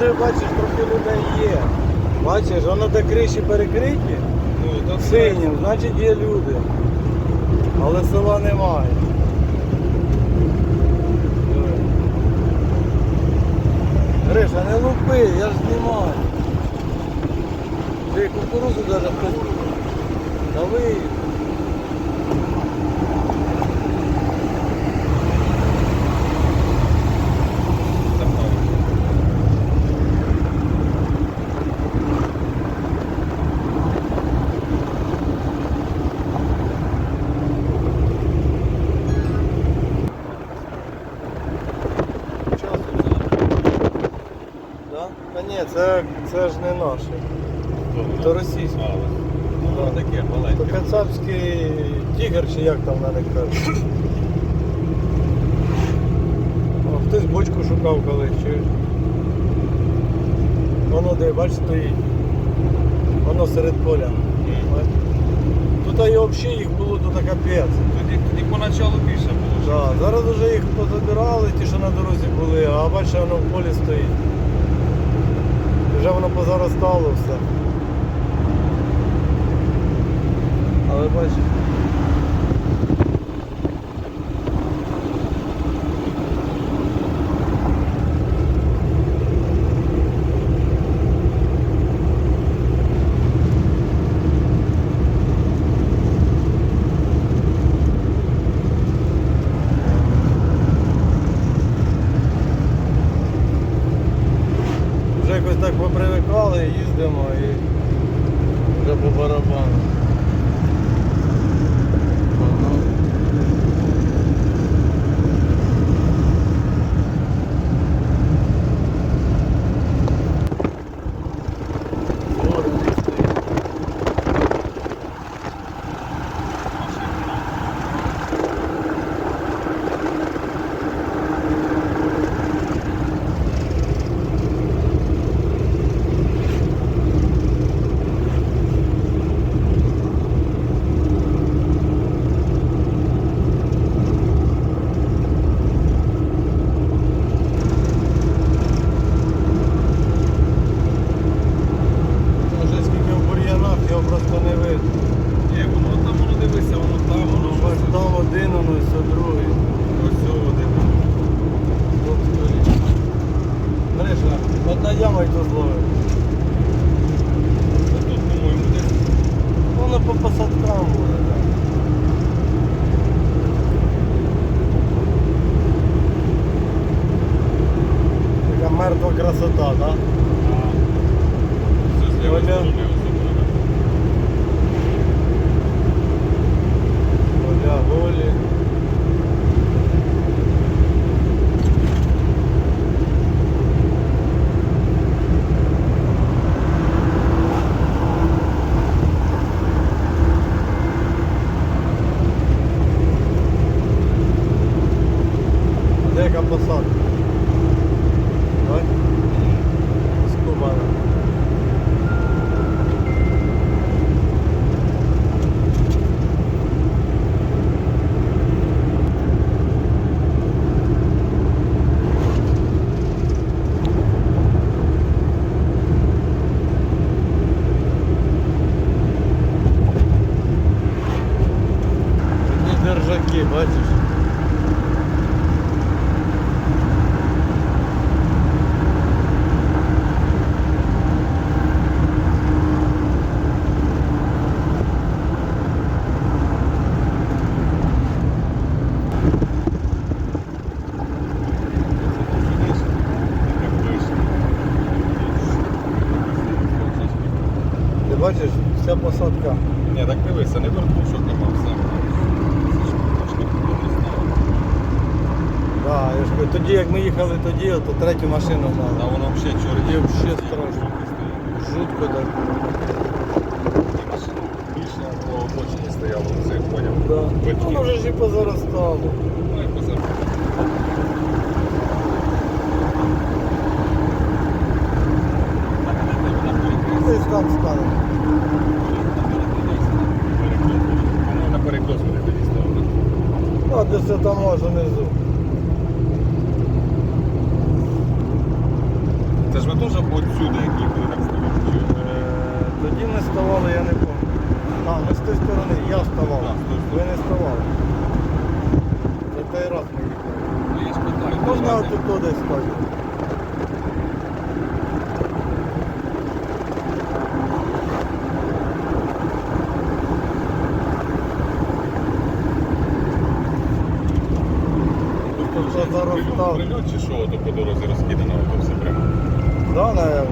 де бачиш, трохи людей є. Бачиш, воно де криші перекриті, Ну, то синім, значить є люди. Але села немає. Гриша, не лупи, я ж знімаю. Ти кукурузу даже хтось. Дави. за мною. Часу Да? Та ні, це, це ж не наше. То російське. Ну, воно таке То кацапський тігр, чи як там на них кажуть. О, хтось бочку шукав колись, чуєш. Воно де, бач, стоїть. Воно серед поля. Бач? Тут взагалі їх було тут капець. Тоді, тоді поначалу більше було. Да, зараз вже їх позабирали, ті, що на дорозі були, а бачиш, воно в полі стоїть. Вже воно позаростало все. Але бачиш. Вся. Ні, так дивися, не вертушок нема, все. Да, я ж кажу, тоді як ми їхали тоді, то третю машину Та знали. воно взагалі чорні. Взагалі страшно. Жутко так. І більше по обочині стояло, це я поняв. Да. Воно вже ж і позаростало. Ну і позар. Десь там стане. На перекос буде тоді ставити. А десь це там може внизу. Це ж ви теж отсюди, як їхали так ставали. Е, Тоді ми ставали, я не пам'ятаю. А, ми з тої сторони, я ставав. А, з тої Ви не ставали. Це той раз ми їхали. Ну, я ж питаю. Можна давайте. тут десь стати. Тобто Це зараз прильот- став. Прильот чи що, то по дорозі розкидано, то все прямо. Да, наверное.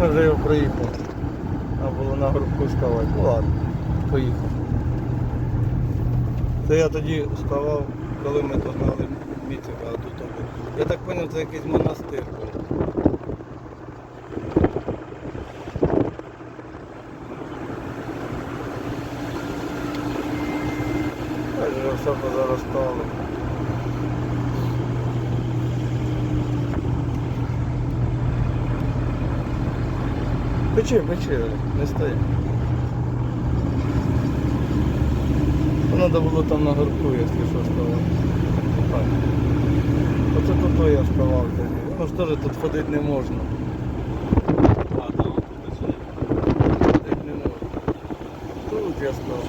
Ми вже його проїхали. Треба було на групку ставати. Ну ладно, поїхав. Це я тоді ставав, коли ми тут гнали мітика, а тут. Я так зрозумів, це якийсь монастир був. Ось вже все позаростало. Печи, печи, не стоїть. Треба було там на горку, якщо що. Так. Оце тут я ставав тоді. Ну ж теж тут ходити не можна. А, там тут. Ходити не можна. Тут я став.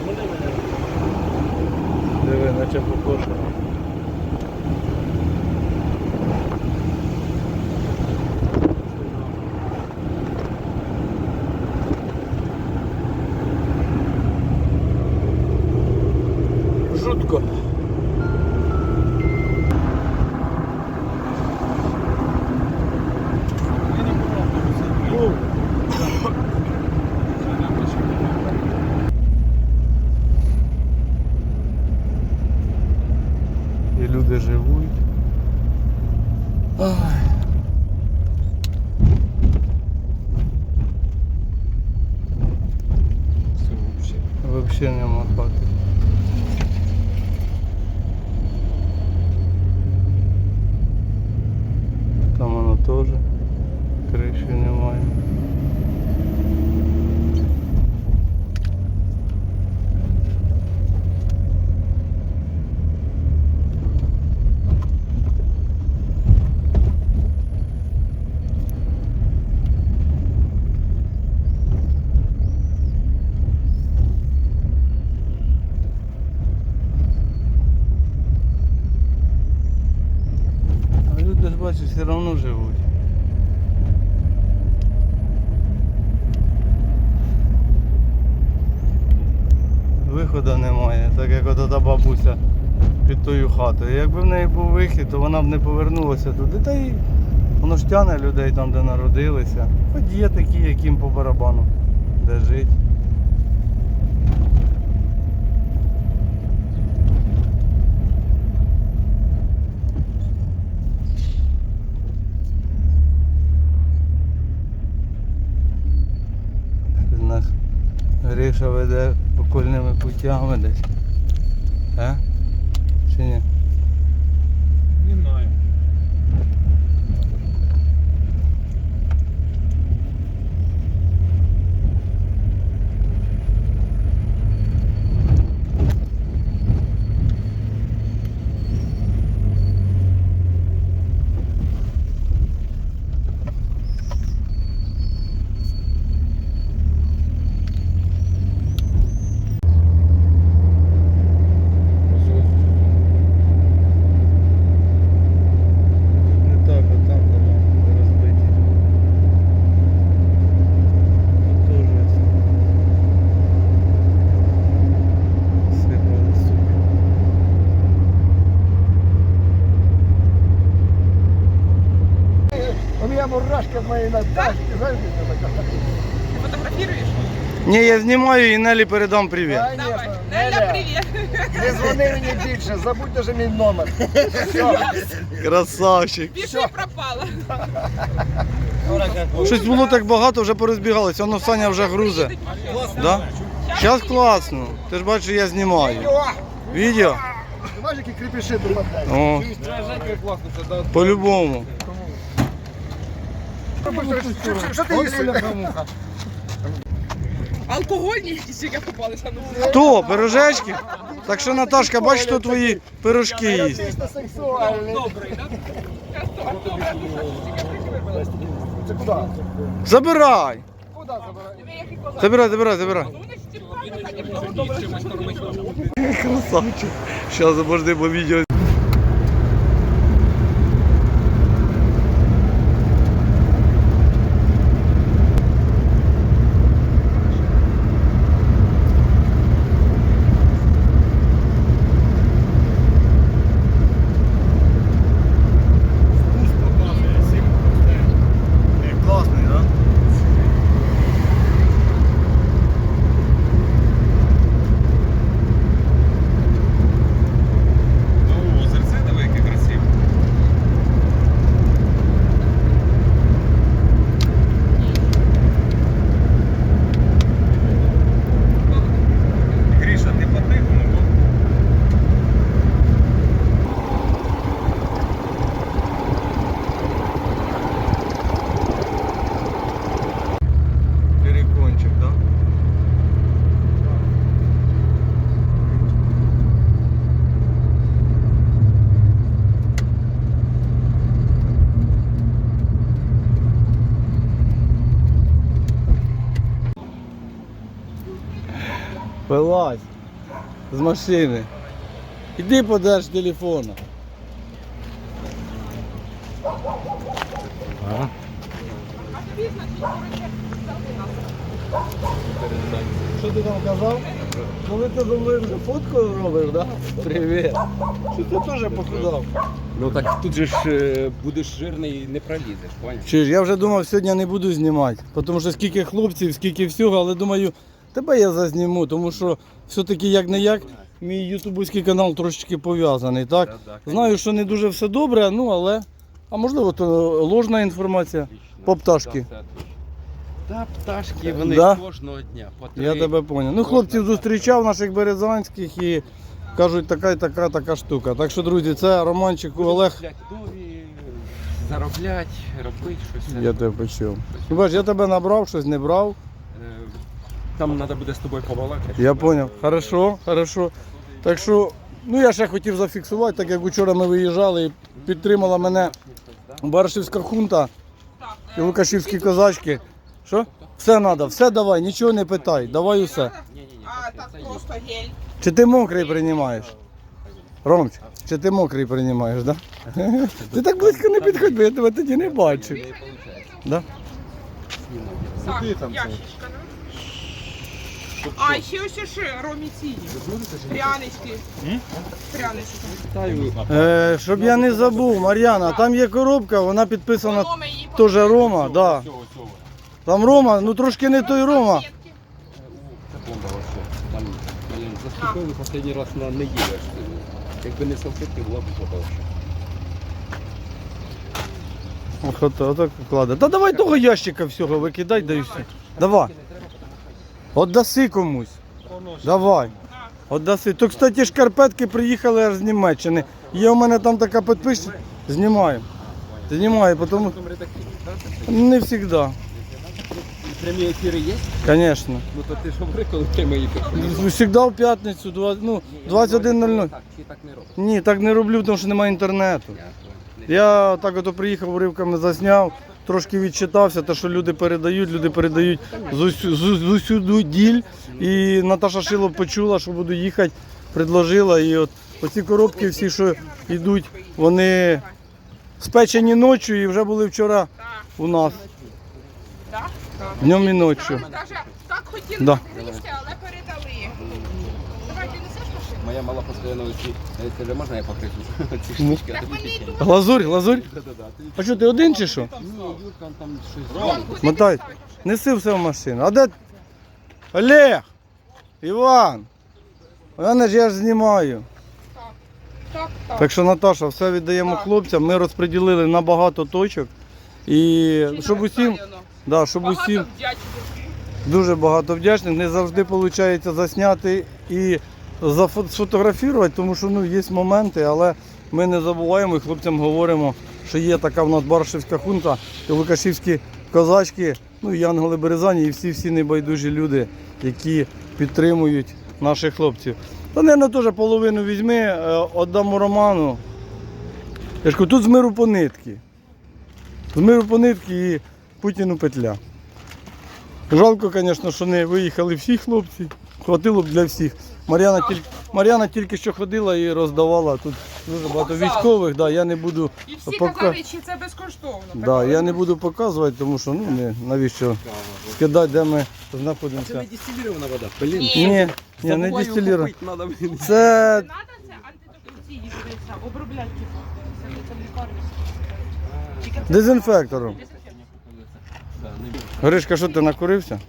Диви, наче покошено. Жутко. Я не було автобуса. Ну, Це не почекав. і люди живуть. Ай. Все нема хати. Там воно теж криші немає. Бачиш, все одно живуть. Виходу немає, так як от та бабуся під тою хатою. Якби в неї був вихід, то вона б не повернулася туди. Та й воно ж тяне людей там, де народилися. Хоч є такі, яким по барабану, де жить. Гриша веде окольними путями десь. А? Чи ні? Не знаю. Не так, а там дома розбиті. Тут теж сипали суки. У меня мурашка в моей Наташке, знаешь, такая? Фотографируешь? Ні, я знімаю і Нелі передам привіт. Конечно. Давай. Неля, привет. Не дзвони мені більше, забудь уже мій номер. Все. Красавчик. Пиши, пропала. Щось було так багато, вже порозбігалися. Воно Саня вже грузе. Да? Зараз класно. Ти ж бачиш, я знімаю. Відео? Ти бачиш, які кріпіші тут? О, по-любому. Що- ти їсти? Алкогольні якісь яке попалися. Ну, Хто? Пирожечки? Так що, Наташка, бач, хто твої пирожки їсть. Еротично сексуальний. Це куди? Забирай! Куди? Забирай, забирай, забирай. ж ті Красавчик. Сейчас обожди, бо відео. Вилазь з машини. Іди подаш телефона. Що ти там казав? Коли ти мною вже фотку робиш, да? Привіт. Що ти теж похудав? Ну так тут же ж е, будеш жирний і не пролізеш, поняв? Чи ж я вже думав, сьогодні не буду знімати, тому що скільки хлопців, скільки всього, але думаю, тебе я зазніму, тому що все-таки як не як, мій ютубовський канал трошечки пов'язаний, так? Знаю, що не дуже все добре, ну але. А можливо, то ложна інформація. По пташки. Та пташки, вони Да? кожного дня. По три. Я тебе поняв. Ну, хлопців зустрічав наших березанських і кажуть, така і така, така штука. Так що, друзі, це Романчик Олег. Нові, зароблять, робить щось. Я тебе почув. Бач, я тебе набрав, щось не брав. Там треба буде з тобою побалакати. Я зрозумів. Хорошо, хорошо. Так що, ну я ще хотів зафіксувати, так як вчора ми виїжджали і підтримала мене Баршівська хунта і Лукашівські козачки. Що? Все треба, все давай, нічого не питай, давай усе. А так просто гель. Чи ти мокрий приймаєш? Ромч, чи ти мокрий приймаєш, да? Ти так близько не підходь, бо я тебе тоді не бачу. Да? Так, Куди ну. А, ще ось ще ромі ціні. Прянички. Прянички. Е, щоб я не забув, Мар'яна, там є коробка, вона підписана її теж Рома, да. цього, цього. Там Рома, ну трошки не той Рома. конфетки. Це бомба вообще. Там, блін, заступили останній раз на неділю. аж. Якби не салфетки, була б фото. Ох, ото, отак кладе. Та давай того ящика всього викидай, дай все. Давай. Отдаси комусь. Давай. Отдаси. То, кстати, шкарпетки приїхали аж з Німеччини. Є у мене там така підписчиця. Знімаю. Знімаю, тому не завжди. Прямі ефіри є? Звісно. Ну то ти ж говори, коли прямі ефіри. Завжди в п'ятницю, ну, 21.00. Так, чи так не робиш? Ні, так не роблю, тому що немає інтернету. Я, Я так ото приїхав, уривками засняв, трошки відчитався, те, що люди передають, люди передають з, усю, з, з усюду діль. І Наташа Шило почула, що буду їхати, предложила. І от оці коробки всі, що йдуть, вони спечені ночі і вже були вчора у нас. Днем і ночі. Так хотіли але передали. Давай, ти несеш машину? Моя мала постійно оці, це вже можна я покричу? Ці Ну. штучки, а тобі печень. йдуть. Лазурь, лазурь. Да-да-да, ти- А що, ти один чи що? Ні, Юрка он там щось. Мотай. Неси все в машину. А де? Олег! Іван! Мене ж я ж знімаю. Так, так. Так що, Наташа, все віддаємо Так. хлопцям. Ми розподілили на багато точок. І щоб усім, да, щоб Багато усім вдячних. дуже багато вдячних. Не завжди виходить засняти і сфотографувати, тому що ну, є моменти, але ми не забуваємо і хлопцям говоримо, що є така в нас Баршівська хунта і Лукашівські козачки, ну, і Янголи Березані і всі-всі небайдужі люди, які підтримують наших хлопців. Та, мабуть, теж половину візьми, е, віддамо Роману. Я ж кажу, тут з миру по нитки. З миру по нитки і Путіну петля. Жалко, звісно, що не виїхали всі хлопці. Хватило б для всіх. Мар'яна тільки, Мар'яна тільки що ходила і роздавала тут дуже багато військових. Да, я не буду І всі пока- казали, чи це безкоштовно. Да, я не буду показувати, тому що ну не навіщо скидати, де ми Це знаходимося. не дистилірована вода. Блін. Ні. Ні, ні, не Забуваю дистиліровано. купити, надо, блін. Це це антитоксиції, обробляти типу. Це це лікарні. Дезінфектором. Да, не Гришка, що ти накурився?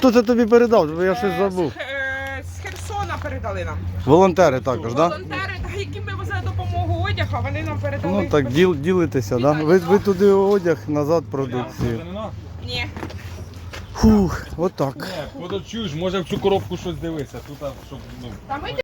Хто це тобі передав? Бо я щось Е, забув. З, е, з Херсона передали нам. Волонтери також, так? Да? Волонтери, та, яким ми везли допомогу одяг, а вони нам передали. Ну так, діл, ділитеся, да? Ви, ви туди одяг, назад продукцію. Ні. Фух, отак. Подочуєш, може в цю коробку щось дивитися. Тут, а, щоб, ну, Та ми